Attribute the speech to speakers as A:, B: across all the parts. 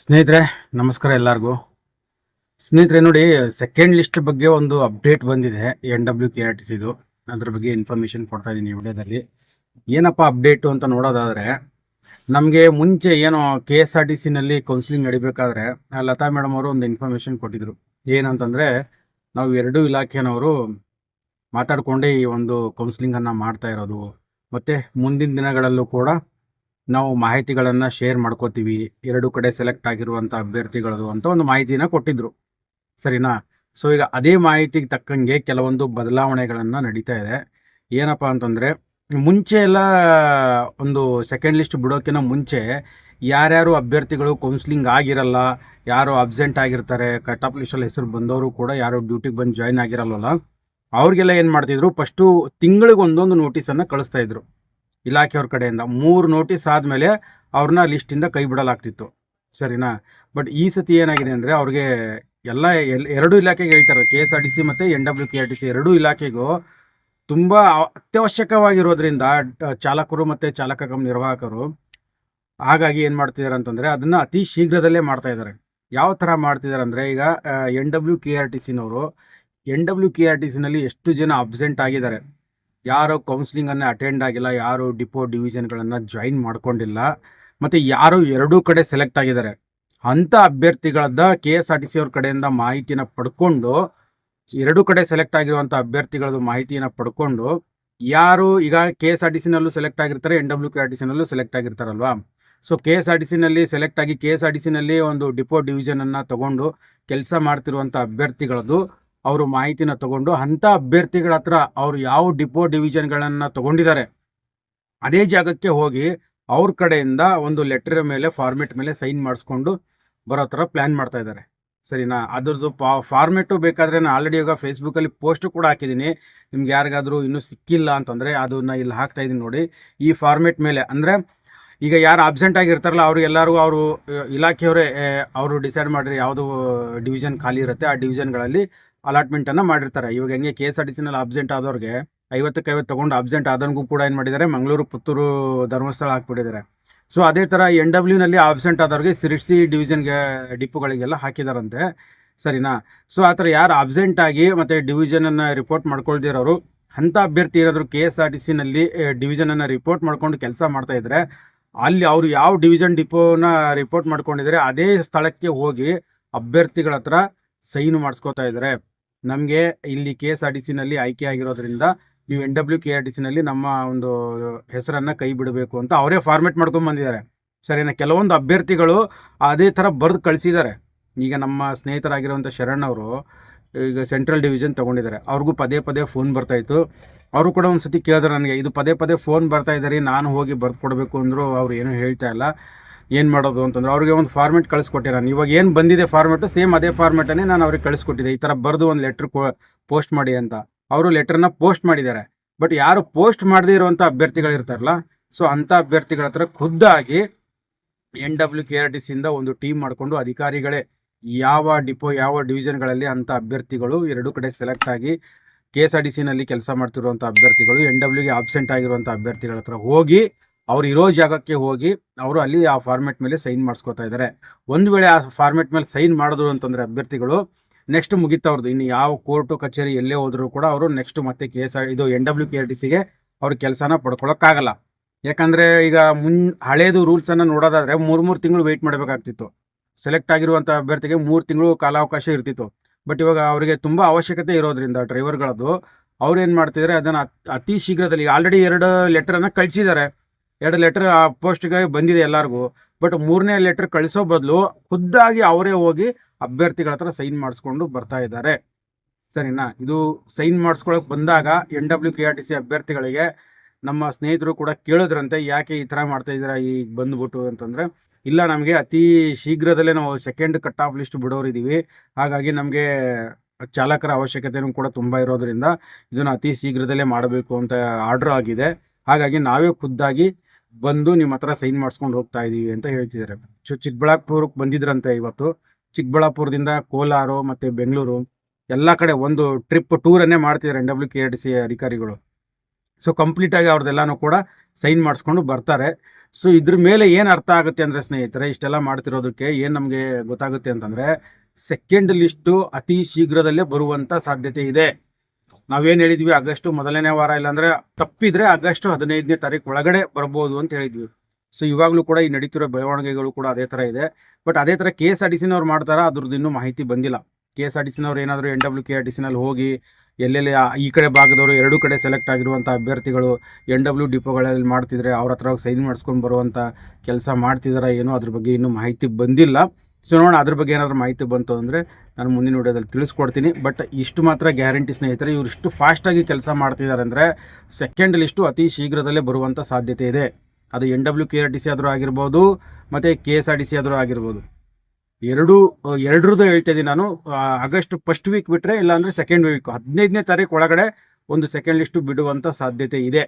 A: ಸ್ನೇಹಿತರೆ, ನಮಸ್ಕಾರ ಎಲ್ಲರಿಗೂ. ಸ್ನೇಹಿತರೆ, ನೋಡಿ ಸೆಕೆಂಡ್ ಲಿಸ್ಟ್ ಬಗ್ಗೆ ಒಂದು ಅಪ್ಡೇಟ್ ಬಂದಿದೆ N W K R T ಸಿದು ಅದ್ರ ಬಗ್ಗೆ ಇನ್ಫಾರ್ಮೇಷನ್ ಕೊಡ್ತಾ ಇದ್ದೀನಿ ಈ ವಿಡಿಯೋದಲ್ಲಿ. ಏನಪ್ಪ ಅಪ್ಡೇಟು ಅಂತ ನೋಡೋದಾದರೆ, ನಮಗೆ ಮುಂಚೆ ಏನೋ ಕೆ ಎಸ್ ಆರ್ ಟಿ ಸಿನಲ್ಲಿ ಕೌನ್ಸಿಲಿಂಗ್ ನಡಿಬೇಕಾದ್ರೆ, ಲತಾ ಮೇಡಮ್ ಅವರು ಒಂದು ಇನ್ಫಾರ್ಮೇಷನ್ ಕೊಟ್ಟಿದ್ರು. ಏನಂತಂದರೆ, ನಾವು ಎರಡೂ ಇಲಾಖೆನವರು ಮಾತಾಡಿಕೊಂಡೇ ಈ ಒಂದು ಕೌನ್ಸಿಲಿಂಗನ್ನು ಮಾಡ್ತಾ ಇರೋದು. ಮತ್ತು ಮುಂದಿನ ದಿನಗಳಲ್ಲೂ ಕೂಡ ನಾವು ಮಾಹಿತಿಗಳನ್ನು ಶೇರ್ ಮಾಡ್ಕೋತೀವಿ. ಎರಡು ಕಡೆ ಸೆಲೆಕ್ಟ್ ಆಗಿರುವಂಥ ಅಭ್ಯರ್ಥಿಗಳದು ಅಂತ ಒಂದು ಮಾಹಿತಿನ ಕೊಟ್ಟಿದ್ರು. ಸರಿನಾ? ಸೊ ಈಗ ಅದೇ ಮಾಹಿತಿಗೆ ತಕ್ಕಂಗೆ ಕೆಲವೊಂದು ಬದಲಾವಣೆಗಳನ್ನು ನಡೀತಾ ಇದೆ. ಏನಪ್ಪ ಅಂತಂದರೆ, ಮುಂಚೆ ಎಲ್ಲ ಒಂದು ಸೆಕೆಂಡ್ ಲಿಸ್ಟ್ ಬಿಡೋಕ್ಕಿಂತ ಮುಂಚೆ ಯಾರ್ಯಾರು ಅಭ್ಯರ್ಥಿಗಳು ಕೌನ್ಸಿಲಿಂಗ್ ಆಗಿರಲ್ಲ, ಯಾರು ಅಬ್ಸೆಂಟ್ ಆಗಿರ್ತಾರೆ ಕಟ್ ಆಫ್ ಲಿಸ್ಟಲ್ಲಿ ಹೆಸರು ಬಂದವರು ಕೂಡ ಯಾರು ಡ್ಯೂಟಿಗೆ ಬಂದು ಜಾಯ್ನ್ ಆಗಿರಲ್ಲಲ್ಲ, ಅವ್ರಿಗೆಲ್ಲ ಏನು ಮಾಡ್ತಿದ್ರು ಫಸ್ಟು ತಿಂಗಳಿಗೆ ಒಂದೊಂದು ನೋಟಿಸನ್ನು ಕಳಿಸ್ತಾ ಇದ್ರು. ಇಲಾಖೆಯವ್ರ ಕಡೆಯಿಂದ ಮೂರು ನೋಟಿಸ್ ಆದಮೇಲೆ ಅವ್ರನ್ನ ಲಿಸ್ಟಿಂದ ಕೈ ಬಿಡಲಾಗ್ತಿತ್ತು. ಸರಿನಾ? ಬಟ್ ಈ ಸತಿ ಏನಾಗಿದೆ ಅಂದರೆ ಅವ್ರಿಗೆ ಎಲ್ಲ ಎಲ್, ಎರಡೂ ಇಲಾಖೆಗೆ ಹೇಳ್ತಾರೆ K S R T C ಮತ್ತು N W K R T C ಎರಡೂ ಇಲಾಖೆಗೂ ತುಂಬ ಅತ್ಯವಶ್ಯಕವಾಗಿರೋದ್ರಿಂದ ಚಾಲಕರು ಮತ್ತು ಚಾಲಕ ನಿರ್ವಾಹಕರು ಹಾಗಾಗಿ ಏನು ಮಾಡ್ತಿದ್ದಾರೆ ಅಂತಂದರೆ ಅದನ್ನು ಅತಿ ಶೀಘ್ರದಲ್ಲೇ ಮಾಡ್ತಾ ಇದ್ದಾರೆ ಯಾವ ಥರ ಮಾಡ್ತಿದ್ದಾರೆ ಅಂದರೆ ಈಗ N W K R T ಸಿನವರು N W K R T ಸಿನಲ್ಲಿ ಎಷ್ಟು ಜನ ಅಬ್ಸೆಂಟ್ ಆಗಿದ್ದಾರೆ. ಯಾರು ಕೌನ್ಸಿಲಿಂಗನ್ನು ಅಟೆಂಡ್ ಆಗಿಲ್ಲ, ಯಾರು ಡಿಪೋ ಡಿವಿಷನ್ಗಳನ್ನು ಜಾಯಿನ್ ಮಾಡ್ಕೊಂಡಿಲ್ಲ, ಮತ್ತು ಯಾರು ಎರಡೂ ಕಡೆ ಸೆಲೆಕ್ಟ್ ಆಗಿದ್ದಾರೆ. ಅಂಥ ಅಭ್ಯರ್ಥಿಗಳದ್ದ K S R T C ಅವ್ರ ಕಡೆಯಿಂದ ಮಾಹಿತಿನ ಪಡ್ಕೊಂಡು, ಎರಡೂ ಕಡೆ ಸೆಲೆಕ್ಟ್ ಆಗಿರುವಂಥ ಅಭ್ಯರ್ಥಿಗಳದ್ದು ಮಾಹಿತಿಯನ್ನು ಪಡ್ಕೊಂಡು, ಯಾರು ಈಗ ಕೆ ಎಸ್ ಆರ್ ಟಿ ಸಿನಲ್ಲೂ ಸೆಲೆಕ್ಟ್ ಆಗಿರ್ತಾರೆ N W K R T ಸಿನಲ್ಲೂ select ಆಗಿರ್ತಾರಲ್ವಾ? So K S R T ಸಿನಲ್ಲಿ select ಆಗಿ ಕೆ ಎಸ್ ಆರ್ ಟಿ ಸಿನಲ್ಲಿ ಒಂದು ಡಿಪೋ ಡಿವಿಷನನ್ನು ತಗೊಂಡು ಕೆಲಸ ಮಾಡ್ತಿರುವಂಥ ಅಭ್ಯರ್ಥಿಗಳದ್ದು ಅವರು ಮಾಹಿತಿನ ತಗೊಂಡು ಅಂಥ ಅಭ್ಯರ್ಥಿಗಳ ಹತ್ರ ಅವರು ಯಾವ ಡಿಪೋ ಡಿವಿಷನ್ಗಳನ್ನು ತಗೊಂಡಿದ್ದಾರೆ. ಅದೇ ಜಾಗಕ್ಕೆ ಹೋಗಿ ಅವ್ರ ಕಡೆಯಿಂದ ಒಂದು ಲೆಟರ್ ಮೇಲೆ, ಫಾರ್ಮೆಟ್ ಮೇಲೆ ಸೈನ್ ಮಾಡಿಸ್ಕೊಂಡು ಬರೋ ಥರ ಪ್ಲ್ಯಾನ್ ಮಾಡ್ತಾ ಇದ್ದಾರೆ. ಸರಿನಾ? ಅದ್ರದ್ದು ಪಾ ಫಾರ್ಮೆಟು ಬೇಕಾದರೆ ನಾನು ಆಲ್ರೆಡಿ ಈಗ ಫೇಸ್ಬುಕ್ಕಲ್ಲಿ ಪೋಸ್ಟ್ ಕೂಡ ಹಾಕಿದ್ದೀನಿ. ನಿಮ್ಗೆ ಯಾರಿಗಾದರೂ ಇನ್ನೂ ಸಿಕ್ಕಿಲ್ಲ ಅಂತಂದರೆ ಅದನ್ನು ಇಲ್ಲಿ ಹಾಕ್ತಾ ಇದ್ದೀನಿ ನೋಡಿ. ಈ ಫಾರ್ಮೆಟ್ ಮೇಲೆ ಅಂದರೆ ಈಗ ಯಾರು ಆಬ್ಸೆಂಟ್ ಆಗಿರ್ತಾರಲ್ಲ ಅವ್ರಿಗೆಲ್ಲರಿಗೂ ಅವರು, ಇಲಾಖೆಯವರೇ ಅವರು ಡಿಸೈಡ್ ಮಾಡಿರಿ ಯಾವುದು ಡಿವಿಷನ್ ಖಾಲಿ ಇರುತ್ತೆ. ಆ ಡಿವಿಷನ್ಗಳಲ್ಲಿ ಅಲಾಟ್ಮೆಂಟನ್ನು ಮಾಡಿರ್ತಾರೆ. ಇವಾಗ ಹೆಂಗೆ ಕೆ ಎಸ್ ಆರ್ ಟಿ ಸಿನಲ್ಲಿ ಅಬ್ಸೆಂಟ್ ಆದವ್ರಿಗೆ ಐವತ್ತಕ್ಕೆ ಐವತ್ತು ತೊಗೊಂಡು ಅಬ್ಸೆಂಟ್ ಆದವ್ರಿಗೂ ಕೂಡ ಏನು ಮಾಡಿದ್ದಾರೆ, ಮಂಗಳೂರು, ಪುತ್ತೂರು ಧರ್ಮಸ್ಥಳ ಹಾಕ್ಬಿಟ್ಟಿದ್ದಾರೆ. ಸೊ ಅದೇ ಥರ ಎನ್ ಡಬ್ಲ್ಯೂನಲ್ಲಿ ಅಬ್ಸೆಂಟ್ ಆದವ್ರಿಗೆ ಸಿರಿಸಿ ಡಿವಿಷನ್ಗೆ ಡಿಪೋಗಳಿಗೆಲ್ಲ ಹಾಕಿದಾರಂತೆ. ಸರಿನಾ? ಸೊ ಆ ಥರ ಯಾರು ಅಬ್ಸೆಂಟ್ ಆಗಿ ಮತ್ತು ಡಿವಿಷನನ್ನು ರಿಪೋರ್ಟ್ ಮಾಡ್ಕೊಳ್ದಿರೋರು ಅಂಥ ಅಭ್ಯರ್ಥಿ ಏನಾದರೂ ಕೆ ಎಸ್ ಆರ್ ಟಿ ಸಿನಲ್ಲಿ ಡಿವಿಷನನ್ನು ರಿಪೋರ್ಟ್ ಮಾಡ್ಕೊಂಡು ಕೆಲಸ ಮಾಡ್ತಾ ಇದ್ದಾರೆ ಅಲ್ಲಿ ಅವರು ಯಾವ ಡಿವಿಷನ್ ಡಿಪೋನ ರಿಪೋರ್ಟ್ ಮಾಡ್ಕೊಂಡಿದ್ದಾರೆ, ಅದೇ ಸ್ಥಳಕ್ಕೆ ಹೋಗಿ ಅಭ್ಯರ್ಥಿಗಳ ಹತ್ರ ಸೈನು ಮಾಡಿಸ್ಕೋತಾ ಇದ್ದಾರೆ ನಮಗೆ ಇಲ್ಲಿ ಕೆ ಎಸ್ ಆರ್ ಟಿ ಆಯ್ಕೆ ಆಗಿರೋದ್ರಿಂದ ನೀವು N W K R T ಸಿನಲ್ಲಿ ನಮ್ಮ ಒಂದು ಹೆಸರನ್ನು ಕೈ ಬಿಡಬೇಕು ಅಂತ ಅವರೇ ಫಾರ್ಮೆಟ್ ಮಾಡ್ಕೊಂಡು ಬಂದಿದ್ದಾರೆ. ಸರಿನಾ? ಕೆಲವೊಂದು ಅಭ್ಯರ್ಥಿಗಳು ಅದೇ ಥರ ಬರೆದು ಕಳಿಸಿದ್ದಾರೆ. ಈಗ ನಮ್ಮ ಸ್ನೇಹಿತರಾಗಿರುವಂಥ ಶರಣ್ ಅವರು ಈಗ ಸೆಂಟ್ರಲ್ ಡಿವಿಷನ್ ತೊಗೊಂಡಿದ್ದಾರೆ. ಅವ್ರಿಗೂ ಪದೇ ಪದೇ ಫೋನ್ ಬರ್ತಾಯಿತ್ತು ಅವರು ಕೂಡ ಒಂದು ಸತಿ ಕೇಳಿದ್ರು ನನಗೆ, ಇದು ಪದೇ ಪದೇ ಫೋನ್ ಬರ್ತಾ ಇದ್ದಾರೆ ನಾನು ಹೋಗಿ ಬರ್ದು ಕೊಡಬೇಕು ಅಂದರು ಅವ್ರು ಏನೂ ಹೇಳ್ತಾ ಇಲ್ಲ. ಏನು ಮಾಡೋದು ಅಂತಂದ್ರೆ ಅವ್ರಿಗೆ ಒಂದು ಫಾರ್ಮೆಟ್ ಕಳಿಸ್ಕೊಟ್ಟೆ ನಾನು ಇವಾಗ ಏನು ಬಂದಿದೆ ಫಾರ್ಮೆಟು ಸೇಮ್ ಅದೇ ಫಾರ್ಮೆಟನ್ನೇ ನಾನು ಅವ್ರಿಗೆ ಕಳಿಸ್ಕೊಟ್ಟಿದ್ದೆ ಈ ಥರ ಬರೆದು ಒಂದು ಲೆಟ್ರ್ ಪೋಸ್ಟ್ ಮಾಡಿ ಅಂತ. ಅವರು ಲೆಟ್ರನ್ನ ಪೋಸ್ಟ್ ಮಾಡಿದ್ದಾರೆ. ಬಟ್ ಯಾರು ಪೋಸ್ಟ್ ಮಾಡದೇ ಇರುವಂಥ ಅಭ್ಯರ್ಥಿಗಳಿರ್ತಾರಲ್ಲ ಸೊ ಅಂಥ ಅಭ್ಯರ್ಥಿಗಳ ಹತ್ರ ಖುದ್ದಾಗಿ N W K R T ಸಿಯಿಂದ ಒಂದು ಟೀಮ್ ಮಾಡಿಕೊಂಡು ಅಧಿಕಾರಿಗಳೇ ಯಾವ ಡಿಪೋ ಯಾವ ಡಿವಿಷನ್ಗಳಲ್ಲಿ ಅಂಥ ಅಭ್ಯರ್ಥಿಗಳು ಎರಡೂ ಕಡೆ ಸೆಲೆಕ್ಟ್ ಆಗಿ ಕೆ ಎಸ್ ಆರ್ ಟಿ ಸಿನಲ್ಲಿ ಕೆಲಸ ಮಾಡ್ತಿರುವಂಥ ಅಭ್ಯರ್ಥಿಗಳು ಎನ್ ಡಬ್ಲ್ಯೂಗೆ ಆಬ್ಸೆಂಟ್ ಆಗಿರುವಂಥ ಅಭ್ಯರ್ಥಿಗಳ ಹತ್ರ ಹೋಗಿ ಅವ್ರು ಇರೋ ಜಾಗಕ್ಕೆ ಹೋಗಿ ಅವರು ಅಲ್ಲಿ ಆ ಫಾರ್ಮೆಟ್ ಮೇಲೆ ಸೈನ್ ಮಾಡಿಸ್ಕೊತಾ ಇದ್ದಾರೆ ಒಂದು ವೇಳೆ ಆ ಫಾರ್ಮೆಟ್ ಮೇಲೆ ಸೈನ್ ಮಾಡಿದ್ರು ಅಂತಂದರೆ ಅಭ್ಯರ್ಥಿಗಳು ನೆಕ್ಸ್ಟ್ ಮುಗಿತವ್ರದ್ದು ಇನ್ನು ಯಾವ ಕೋರ್ಟು ಕಚೇರಿ ಎಲ್ಲೇ ಹೋದರೂ ಕೂಡ ಅವರು ನೆಕ್ಸ್ಟ್ ಮತ್ತೆ ಕೆ ಎಸ್ ಆರ್ ಇದು N W K R T ಸಿಗೆ ಅವ್ರ ಕೆಲಸನ ಪಡ್ಕೊಳ್ಳೋಕ್ಕಾಗಲ್ಲ ಯಾಕಂದರೆ ಈಗ ಮುನ್ ಹಳೇದು ರೂಲ್ಸನ್ನು ನೋಡೋದಾದರೆ ಮೂರು ಮೂರು ತಿಂಗಳು ವೆಯ್ಟ್ ಮಾಡಬೇಕಾಗ್ತಿತ್ತು. ಸೆಲೆಕ್ಟ್ ಆಗಿರುವಂಥ ಅಭ್ಯರ್ಥಿಗೆ ಮೂರು ತಿಂಗಳು ಕಾಲಾವಕಾಶ ಇರ್ತಿತ್ತು. ಬಟ್ ಇವಾಗ ಅವರಿಗೆ ತುಂಬ ಅವಶ್ಯಕತೆ ಇರೋದ್ರಿಂದ ಡ್ರೈವರ್ಗಳದ್ದು ಅವ್ರು ಏನು ಮಾಡ್ತಿದ್ದಾರೆ ಅದನ್ನು ಅತಿ ಶೀಘ್ರದಲ್ಲಿ ಆಲ್ರೆಡಿ ಎರಡು ಲೆಟ್ರನ್ನು ಕಳಿಸಿದ್ದಾರೆ ಎರಡು ಲೆಟ್ರ್ ಆ ಪೋಸ್ಟ್ಗೆ ಬಂದಿದೆ ಎಲ್ಲರಿಗೂ. ಬಟ್ ಮೂರನೇ ಲೆಟ್ರ್ ಕಳಿಸೋ ಬದಲು ಖುದ್ದಾಗಿ ಅವರೇ ಹೋಗಿ ಅಭ್ಯರ್ಥಿಗಳ ಹತ್ರ ಸೈನ್ ಮಾಡಿಸ್ಕೊಂಡು ಬರ್ತಾ ಇದ್ದಾರೆ. ಸರಿನಾ? ಇದು ಸೈನ್ ಮಾಡಿಸ್ಕೊಳಕ್ಕೆ ಬಂದಾಗ N W K R T C ಅಭ್ಯರ್ಥಿಗಳಿಗೆ ನಮ್ಮ ಸ್ನೇಹಿತರು ಕೂಡ ಕೇಳಿದ್ರಂತೆ, ಯಾಕೆ ಈ ಥರ ಮಾಡ್ತಾ ಇದ್ದೀರಾ ಈಗ ಬಂದ್ಬಿಟ್ಟು ಅಂತಂದರೆ, ಇಲ್ಲ ನಮಗೆ ಅತಿ ಶೀಘ್ರದಲ್ಲೇ ನಾವು ಸೆಕೆಂಡ್ ಕಟ್ ಆಫ್ ಲಿಸ್ಟ್ ಬಿಡೋರಿದ್ದೀವಿ ಹಾಗಾಗಿ ನಮಗೆ ಚಾಲಕರ ಅವಶ್ಯಕತೆಯೂ ಕೂಡ ತುಂಬ ಇರೋದರಿಂದ ಇದನ್ನು ಅತಿ ಶೀಘ್ರದಲ್ಲೇ ಮಾಡಬೇಕು ಅಂತ ಆರ್ಡ್ರ್ ಆಗಿದೆ. ಹಾಗಾಗಿ ನಾವೇ ಖುದ್ದಾಗಿ ಬಂದು ನಿಮ್ಮ ಹತ್ರ ಸೈನ್ ಮಾಡಿಸ್ಕೊಂಡು ಹೋಗ್ತಾ ಇದ್ದೀವಿ ಅಂತ ಹೇಳ್ತಿದ್ದಾರೆ. ಸೊ ಚಿಕ್ಕಬಳ್ಳಾಪುರಕ್ಕೆ ಬಂದಿದ್ರಂತೆ ಇವತ್ತು. ಚಿಕ್ಕಬಳ್ಳಾಪುರದಿಂದ ಕೋಲಾರ ಮತ್ತು ಬೆಂಗಳೂರು ಎಲ್ಲ ಕಡೆ ಒಂದು ಟ್ರಿಪ್ ಟೂರನ್ನೇ ಮಾಡ್ತಿದ್ದಾರೆ N W K R T C ಅಧಿಕಾರಿಗಳು. ಸೊ ಕಂಪ್ಲೀಟಾಗಿ ಅವ್ರದ್ದೆಲ್ಲನೂ ಕೂಡ ಸೈನ್ ಮಾಡಿಸ್ಕೊಂಡು ಬರ್ತಾರೆ. ಸೊ, ಇದ್ರ ಮೇಲೆ ಏನು ಅರ್ಥ ಆಗುತ್ತೆ ಅಂದರೆ ಸ್ನೇಹಿತರೆ, ಇಷ್ಟೆಲ್ಲ ಮಾಡ್ತಿರೋದಕ್ಕೆ ಏನು ನಮಗೆ ಗೊತ್ತಾಗುತ್ತೆ ಅಂತಂದರೆ ಸೆಕೆಂಡ್ ಲಿಸ್ಟು ಅತಿ ಶೀಘ್ರದಲ್ಲೇ ಬರುವಂಥ ಸಾಧ್ಯತೆ ಇದೆ. ನಾವೇನು ಹೇಳಿದ್ವಿ, ಆಗಸ್ಟ್ ಮೊದಲನೇ ವಾರ ಇಲ್ಲಾಂದ್ರೆ ತಪ್ಪಿದ್ರೆ ಆಗಸ್ಟ್ ಹದಿನೈದನೇ ತಾರೀಕು ಒಳಗಡೆ ಬರ್ಬೋದು ಅಂತ ಹೇಳಿದ್ವಿ. ಸೊ ಇವಾಗಲೂ ಕೂಡ ಈ ನಡೀತಿರೋ ಬೆಳವಣಿಗೆಗಳು ಕೂಡ ಅದೇ ಥರ ಇದೆ. ಬಟ್ ಅದೇ ಥರ ಕೆ ಎಸ್ ಆರ್ ಟಿ ಸಿನವ್ರು ಮಾಡ್ತಾರಾ, ಅದ್ರದ್ದು ಇನ್ನೂ ಮಾಹಿತಿ ಬಂದಿಲ್ಲ. ಕೆ ಎಸ್ ಆರ್ ಟಿ ಸಿನವ್ರು ಏನಾದರೂ N W K R T ಸಿನಲ್ಲಿ ಹೋಗಿ ಎಲ್ಲೆಲ್ಲಿ ಈ ಕಡೆ ಭಾಗದವರು ಎರಡು ಕಡೆ ಸೆಲೆಕ್ಟ್ ಆಗಿರುವಂಥ ಅಭ್ಯರ್ಥಿಗಳು ಎನ್ ಡಬ್ಲ್ಯೂ ಡಿಪೋಗಳಲ್ಲಿ ಮಾಡ್ತಿದ್ರೆ ಅವ್ರ ಹತ್ರ ಸೈನ್ ಮಾಡಿಸ್ಕೊಂಡು ಬರುವಂಥ ಕೆಲಸ ಮಾಡ್ತಿದಾರ ಏನೋ ಅದ್ರ ಬಗ್ಗೆ ಇನ್ನೂ ಮಾಹಿತಿ ಬಂದಿಲ್ಲ. ಸೊ ನೋಡೋಣ, ಅದ್ರ ಬಗ್ಗೆ ಏನಾದರೂ ಮಾಹಿತಿ ಬಂತು ಅಂದರೆ ನಾನು ಮುಂದಿನ ವಿಡಿಯೋದಲ್ಲಿ ತಿಳಿಸ್ಕೊಡ್ತೀನಿ. ಬಟ್ ಇಷ್ಟು ಮಾತ್ರ ಗ್ಯಾರಂಟಿ ಸ್ನೇಹಿತರೆ, ಇವರು ಇಷ್ಟು ಫಾಸ್ಟಾಗಿ ಕೆಲಸ ಮಾಡ್ತಿದ್ದಾರೆ ಅಂದರೆ ಸೆಕೆಂಡ್ ಲಿಸ್ಟು ಅತಿ ಶೀಘ್ರದಲ್ಲೇ ಬರುವಂಥ ಸಾಧ್ಯತೆ ಇದೆ. ಅದು N W K R T C ಆದರೂ ಆಗಿರ್ಬೋದು, ಮತ್ತು K S R T C ಆದರೂ ಆಗಿರ್ಬೋದು. ಎರಡು, ಎರಡರದ್ದು ಹೇಳ್ತಾ ಇದ್ದೀನಿ ನಾನು. ಆಗಸ್ಟ್ ಫಸ್ಟ್ ವೀಕ್ ಬಿಟ್ಟರೆ ಇಲ್ಲಾಂದರೆ ಸೆಕೆಂಡ್ ವೀಕ್ ಹದಿನೈದನೇ ತಾರೀಕು ಒಳಗಡೆ ಒಂದು ಸೆಕೆಂಡ್ ಲಿಸ್ಟು ಬಿಡುವಂಥ ಸಾಧ್ಯತೆ ಇದೆ.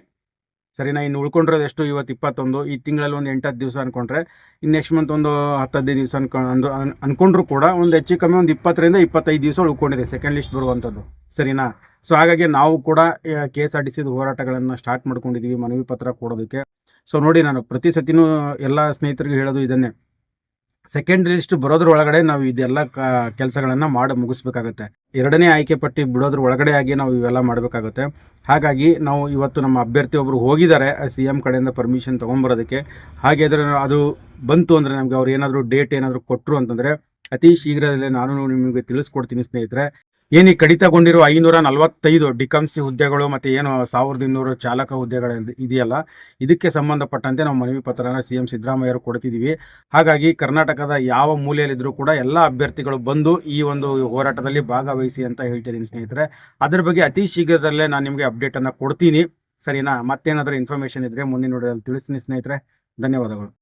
A: ಸರಿನಾ, ಇನ್ನು ಉಳ್ಕೊಂಡಿರೋದು ಎಷ್ಟು? ಇವತ್ತು ಇಪ್ಪತ್ತೊಂದು. ಈ ತಿಂಗಳಲ್ಲಿ ಒಂದು ಎಂಟತ್ತು ದಿವಸ ಅನ್ಕೊಂಡ್ರೆ, ಇನ್ನು ನೆಕ್ಸ್ಟ್ ಮಂತ್ ಒಂದು ಹತ್ತು ಹದಿನೈದು ದಿವಸ ಅನ್ಕೊ ಅಂದು ಅಂದ್ಕೊಂಡ್ರೂ ಕೂಡ ಒಂದು ಹೆಚ್ಚು ಕಮ್ಮಿ ಒಂದು ಇಪ್ಪತ್ತರಿಂದ ಇಪ್ಪತ್ತೈದು ದಿವಸ ಉಳ್ಕೊಂಡಿದೆ ಸೆಕೆಂಡ್ ಲಿಸ್ಟ್ ಬರುವಂಥದ್ದು. ಸರಿನಾ? ಸೊ ಹಾಗಾಗಿ ನಾವು ಕೂಡ ಕೆ ಎಸ್ ಆರ್ ಟಿ ಸಿದು ಹೋರಾಟಗಳನ್ನು ಸ್ಟಾರ್ಟ್ ಮಾಡ್ಕೊಂಡಿದ್ದೀವಿ ಮನವಿ ಪತ್ರ ಕೊಡೋದಕ್ಕೆ. ಸೊ ನೋಡಿ ನಾನು ಪ್ರತಿ ಸತಿನೂ ಎಲ್ಲ ಸ್ನೇಹಿತರಿಗೂ ಹೇಳೋದು ಇದನ್ನೇ. ಸೆಕೆಂಡ್ ಲಿಸ್ಟ್ ಬರೋದ್ರ ಒಳಗಡೆ ನಾವು ಇದೆಲ್ಲ ಕೆಲಸಗಳನ್ನು ಮಾಡಿ ಮುಗಿಸ್ಬೇಕಾಗುತ್ತೆ. ಎರಡನೇ ಆಯ್ಕೆ ಪಟ್ಟಿ ಬಿಡೋದ್ರ ಒಳಗಡೆ ಆಗಿ ನಾವು ಇವೆಲ್ಲ ಮಾಡಬೇಕಾಗುತ್ತೆ. ಹಾಗಾಗಿ ನಾವು ಇವತ್ತು ನಮ್ಮ ಅಭ್ಯರ್ಥಿ ಒಬ್ಬರು ಹೋಗಿದ್ದಾರೆ ಸಿ ಎಂ ಕಡೆಯಿಂದ ಪರ್ಮಿಷನ್ ಹಾಗೆ ಅದರ ಅದು ಬಂತು ಅಂದರೆ ನಮಗೆ ಅವ್ರು ಏನಾದರೂ ಡೇಟ್ ಏನಾದರೂ ಕೊಟ್ಟರು ಅಂತಂದರೆ ಅತಿ ಶೀಘ್ರದಲ್ಲೇ ನಾನು ನಿಮಗೆ ತಿಳಿಸ್ಕೊಡ್ತೀನಿ ಸ್ನೇಹಿತರೆ. ಏನು ಈ ಕಡಿತಗೊಂಡಿರುವ ಐನೂರ ನಲವತ್ತೈದು ಡಿಕಂಸಿ ಹುದ್ದೆಗಳು ಮತ್ತು ಏನು ಸಾವಿರದ ಇನ್ನೂರು ಚಾಲಕ ಹುದ್ದೆಗಳು ಇದೆಯಲ್ಲ, ಇದಕ್ಕೆ ಸಂಬಂಧಪಟ್ಟಂತೆ ನಾವು ಮನವಿ ಪತ್ರನ ಸಿ ಎಂ ಸಿದ್ದರಾಮಯ್ಯರು ಕೊಡ್ತಿದ್ದೀವಿ ಹಾಗಾಗಿ ಕರ್ನಾಟಕದ ಯಾವ ಮೂಲೆಯಲ್ಲಿದ್ದರೂ ಕೂಡ ಎಲ್ಲ ಅಭ್ಯರ್ಥಿಗಳು ಬಂದು ಈ ಒಂದು ಹೋರಾಟದಲ್ಲಿ ಭಾಗವಹಿಸಿ ಅಂತ ಹೇಳ್ತಿದ್ದೀನಿ ಸ್ನೇಹಿತರೆ. ಅದ್ರ ಬಗ್ಗೆ ಅತಿ ಶೀಘ್ರದಲ್ಲೇ ನಾನು ನಿಮಗೆ ಅಪ್ಡೇಟನ್ನು ಕೊಡ್ತೀನಿ. ಸರಿನಾ? ಮತ್ತೇನಾದರೂ ಇನ್ಫಾರ್ಮೇಷನ್ ಇದ್ದರೆ ಮುಂದಿನ ನೋಡೋದಲ್ಲಿ ತಿಳಿಸ್ತೀನಿ ಸ್ನೇಹಿತರೆ. ಧನ್ಯವಾದಗಳು.